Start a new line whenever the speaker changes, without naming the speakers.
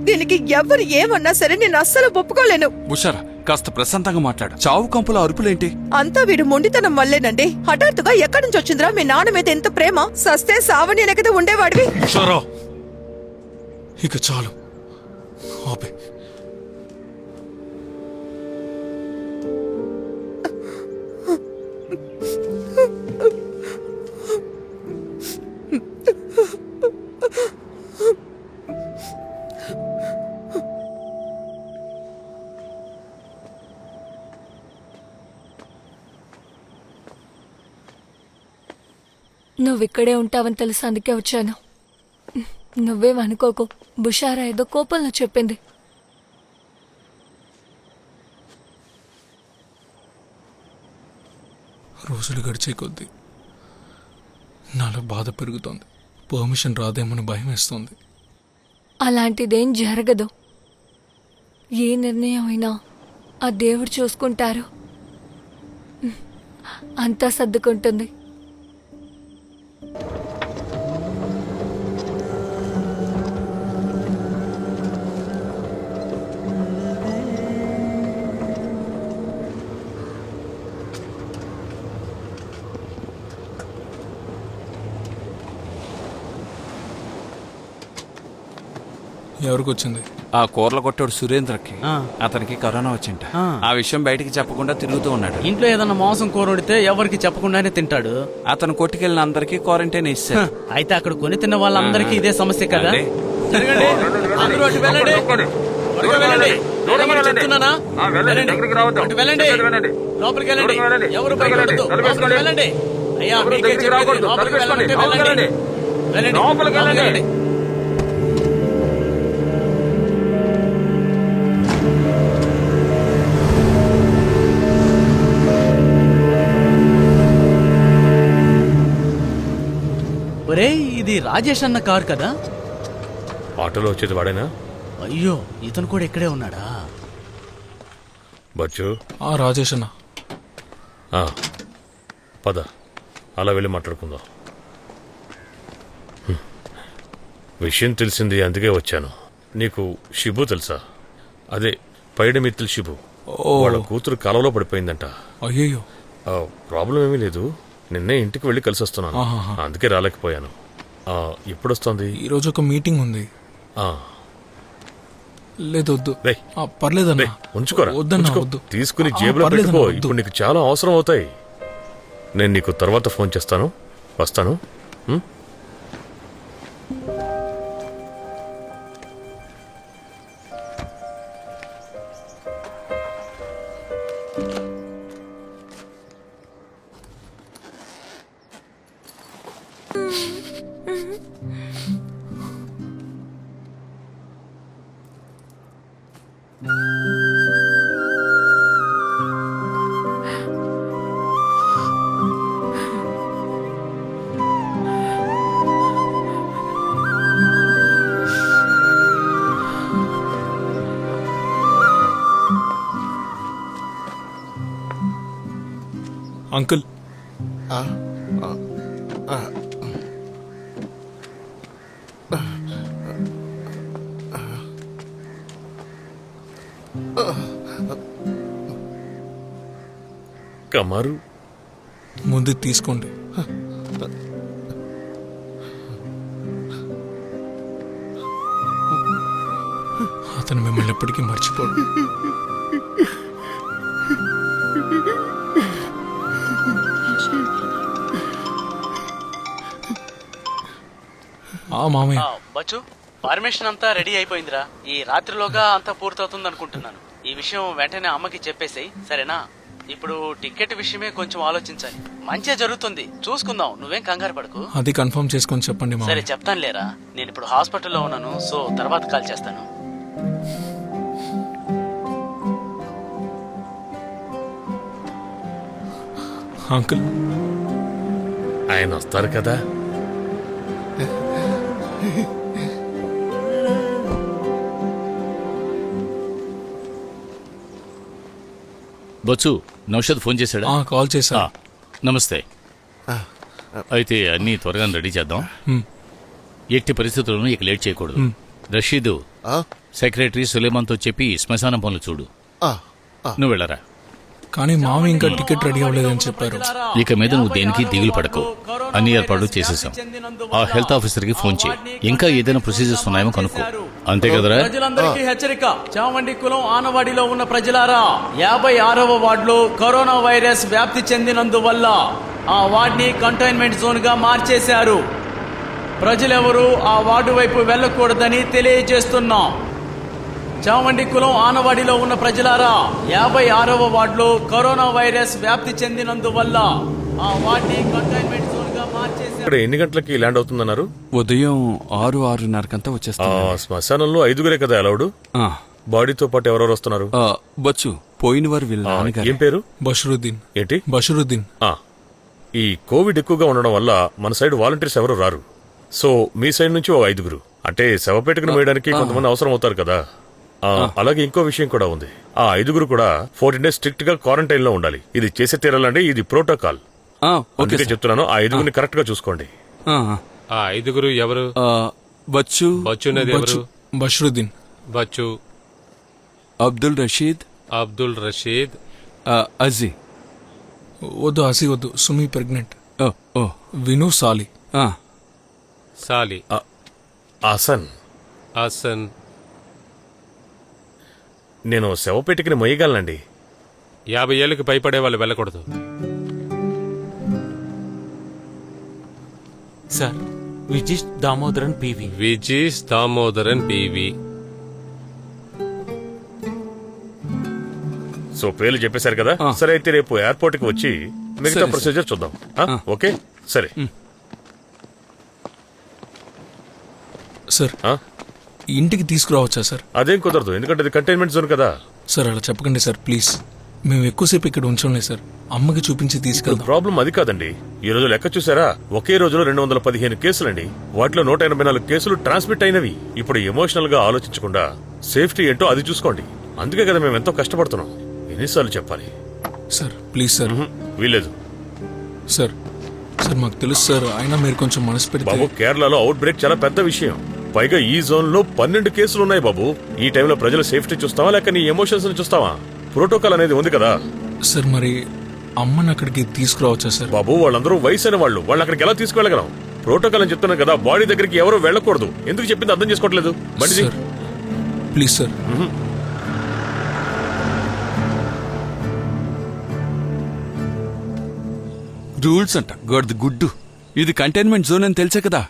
దీనికి ఎవరు ఏమన్నా సరే నేను అస్సలు ఒప్పుకోలేను.
ఉషారా కాస్త ప్రశాంతంగా మాట్లాడు. చావు కంపుల అరుపులేంటి?
అంతా వీడు మొండితనం వల్లేనండి. హఠాత్తుగా ఎక్కడి నుంచి వచ్చిందిరా? మీ నాన్న మీద ఎంత ప్రేమ? సస్తే సావని వెనకదే ఉండేవాడివి.
ఉషారా ఇక చాలు. ఆపే.
నువ్వు ఇక్కడే ఉంటావని తెలిసి అందుకే వచ్చాను. నువ్వేం అనుకోకు బుషారా ఏదో కోపంలో చెప్పింది.
రోజులు గడిచే కొద్దీ నాలో బాధ పెరుగుతోంది. పర్మిషన్ రాదేమని భయం వేస్తోంది.
అలాంటిదేం జరగదు. ఏ నిర్ణయం అయినా ఆ దేవుడు చూసుకుంటారు. అంతా సర్దుకుంటుంది.
ఎవరికి వచ్చింది?
ఆ కూరల కొట్టాడు సురేంద్రకి. అతనికి కరోనా వచ్చింట. ఆ. విషయం బయటికి చెప్పకుండా తిరుగుతూ ఉన్నాడు.
ఇంట్లో ఏదన్నా మాంసం కూర వండితే ఎవరికి చెప్పకుండానే తింటాడు?
అతను కొట్టుకెళ్ళిన అందరికీ క్వారంటైన్ ఇస్తారు
అయితే అక్కడ కొని తిన్న వాళ్ళందరికీ ఇదే సమస్య కదా. లోపలికి వెళ్ళండి. ఎవరు వెళ్ళండి. అయ్యా. లోపలికి వెళ్ళండి. ఇది రాజేష్ అన్న కార్ కదా?
ఆటోలో వచ్చేది వాడేనా?
అయ్యో ఇతను కూడా ఇక్కడే ఉన్నాడా?
బచ్చు.
ఆ రాజేష్ అన్న.
ఆ, పద. అలా వెళ్ళి మాట్లాడుకుందాం. హ్మ్. విషయం తెలిసింది అందుకే వచ్చాను. నీకు షిబు తెలుసా? అదే పైడి మిత్తుల్ షిబు వాళ్ళ కూతురు కాలంలో పడిపోయిందంట.
అయ్యయ్యో.
ఆ, ప్రాబ్లం ఏమీ లేదు. నిన్నే ఇంటికి వెళ్ళి కలిసి వస్తున్నాను
ఆహాహా.
అందుకే రాలేకపోయాను. ఆ, ఎప్పుడొస్తోంది?
ఈరోజు ఒక మీటింగ్ ఉంది. లేదు వద్దు. పర్లేదన్నా.
ఉంచుకోరా.
వద్దన్నా. వద్దు.
తీసుకుని జేబులో పెట్టుకో. ఇప్పుడు నీకు చాలా అవసరం అవుతాయి నేను నీకు తర్వాత ఫోన్ చేస్తాను. వస్తాను.
అంకుల్.
కమారు
ముందు తీసుకోండి. అతను మిమ్మల్ని ఎప్పటికీ మర్చిపోడు. ఆ మామయ్య.
బచ్చు పర్మిషన్ అంతా రెడీ అయిపోయిందిరా. ఈ రాత్రిలోగా అంతా పూర్తవుతుంది అనుకుంటున్నాను ఈ విషయం వెంటనే అమ్మకి చెప్పేసేయ్ సరేనా? ఇప్పుడు టికెట్ విషయమే కొంచెం ఆలోచించాలి. మంచిగా జరుగుతుంది. చూసుకుందాం. నువ్వేం కంగారు పడకు.
అది కన్ఫర్మ్ చేసుకొని చెప్పండి
సరే చెప్తాను లేరా నేను ఇప్పుడు హాస్పిటల్లో ఉన్నాను సో తర్వాత కాల్ చేస్తాను.
అంకుల్.
ఆయన వస్తారు కదా?
బొచ్చు నౌషద్ ఫోన్ చేశాడా?
ఆ కాల్ చేశా
ఆ, నమస్తే. అయితే అన్నీ త్వరగా రెడీ చేద్దాం. ఎట్టి పరిస్థితుల్లోనూ ఇక లేట్ చేయకూడదు. రషీదు సెక్రటరీ సులేమాన్తో చెప్పి శ్మశానం పనులు చూడు. నువ్వు వెళ్ళరా?
కానీ మామ ఇంకా టికెట్ రెడీ అవ్వలేదని చెప్పారు.
ఇక మీద నువ్వు దేనికి దిగులు పడకు. అన్ని ఏర్పాట్లు చేసేసాం ఆ హెల్త్ ఆఫీసర్కి ఫోన్ చేయి. ఇంకా ఏదైనా ప్రొసీజర్స్ ఉన్నాయేమో కనుక్కో. అంతే కదరా?
ప్రజలందరికీ హెచ్చరిక. చామండి కులం ఆనవాడిలో ఉన్న ప్రజలారా యాభై ఆరవ వార్డులో కరోనా వైరస్ వ్యాప్తి చెందినందువల్ల ఆ వార్డుని కంటైన్మెంట్ జోన్గా మార్చేశారు. ప్రజలెవరూ ఆ వార్డు వైపు వెళ్ళకూడదని తెలియజేస్తున్నాం. చామండి కులం ఆనవాడిలో ఉన్న ప్రజలారా యాభై ఆరవ వార్డులో కరోనా వైరస్ వ్యాప్తి చెందినందువల్ల ఆ వార్డుని కంటైన్మెంట్ జోన్గా మార్చేశారు.
ఇక్కడ ఎన్ని గంటలకి ల్యాండ్ అవుతుందన్నారు?
ఉదయం ఆరు ఆరున్నరకంతా
ఆ
వచ్చేస్తాను
శ్మశానంలో ఐదుగురే కదా అలౌడు
ఆ,
బాడీతో పాటు ఎవరెవరు వస్తున్నారు?
ఆ, బచ్చు పోయిన వారు వీళ్ళ
ఆ,
నాన్నగారు.
ఏం పేరు?
బషరుద్దీన్.
ఏంటి?
బషరుద్దీన్.
ఆ. ఈ కోవిడ్ ఎక్కువగా ఉండడం వల్ల మన సైడ్ వాలంటీర్స్ ఎవరు రారు? సో మీ సైడ్ నుంచి ఒక ఐదుగురు. అంటే శవపేటకును వేయడానికి కొంతమంది అవసరం అవుతారు కదా. ఆ, అలాగే ఇంకో విషయం కూడా ఉంది. ఆ ఐదుగురు కూడా ఫోర్టీన్ డేస్ స్ట్రిక్ట్గా క్వారంటైన్లో ఉండాలి. ఇది చేసే తీరాలంటే ఇది ప్రోటోకాల్.
ఆ, ఓకే
అందుకే
సార్.
చెప్తున్నాను ఆ ఐదుగురిని కరెక్ట్గా చూసుకోండి.
ఆ,
ఆ ఐదుగురు ఎవరు?
ఆ, బచ్చు.
బచ్చునేది ఎవరు?
బషరుద్దీన్.
బచ్చు.
అబ్దుల్ రషీద్.
అబ్దుల్ రషీద్.
ఆ, అజీ.
వద్దు హసి వద్దు. సుమి ప్రెగ్నెంట్.
ఓ ఓ.
విను సాలి.
ఆ,
సాలి.
ఆసన్
హసన్.
నేను శవపేటకిని మొయ్యగలనండి.
యాభై ఏళ్ళకి పైపడే వాళ్ళు వెళ్ళకూడదు.
Sir Vijeesh Damodaran PV.
Vijeesh Damodaran PV.
So పేర్లు చెప్పేశారు కదా?
ఆ.
సరే అయితే రేపు ఎయిర్పోర్ట్కి వచ్చి మిగతా
సరే,
ప్రొసీజర్ చూద్దాం. ఆ? ఓకే? సరే.
సార్.
ఆ?
ఇంటికి తీసుకురావచ్చా సార్?
అదేం కుదరదు. ఎందుకంటే ఇది కంటైన్మెంట్ జోన్ కదా.
సార్ అలా చెప్పకండి సార్ ప్లీజ్. మేము ఎక్కువసేపు ఇక్కడ ఉంచంలేదు సార్. అమ్మకి చూపించి తీసుకెళ్దాం.
ప్రాబ్లం అది కాదండి. ఈ రోజు లెక్క చూసారా? ఒకే రోజులో రెండు వందల పదిహేను కేసులండి. వాటిలో నూట ఎనభై నాలుగు కేసులు ట్రాన్స్మిట్ అయినవి. ఇప్పుడు ఎమోషనల్గా ఆలోచించకుండా సేఫ్టీ ఏంటో అది చూసుకోండి. అందుకే కదా మేము ఎంతో కష్టపడుతున్నాం. ఎన్నిసార్లు చెప్పాలి?
Sir please sir.
ఉహుం, వీల్లేదు.
సార్ సార్ మాకు తెలుసు సార్. అయినా మీరు కొంచెం మనసు పెడితే
బాబు కేరళలో అవుట్ బ్రేక్ చాలా పెద్ద విషయం. పైగా ఈ జోన్లో పన్నెండు కేసులు ఉన్నాయి బాబు. ఈ టైంలో ప్రజల సేఫ్టీ చూస్తావా లేక నీ ఎమోషన్స్ని చూస్తావా? ప్రోటోకాల్ అనేది ఉంది కదా.
సార్ మరి అమ్మని అక్కడికి తీసుకురావచ్చా సార్?
బాబు వాళ్ళందరూ వయసైన వాళ్ళు. వాళ్ళని అక్కడికి ఎలా తీసుకెళ్ళగలం ప్రోటోకాల్ అని చెప్తున్నాను కదా బాడీ దగ్గరికి ఎవరు వెళ్ళకూడదు. ఎందుకు చెప్పింది అర్థం చేసుకోవట్లేదు? బండిది.
Sir please sir.
రూల్స్ అంట గొడ్ది గుడ్డు. ఇది కంటైన్మెంట్ జోన్ అని తెలిసే కదా.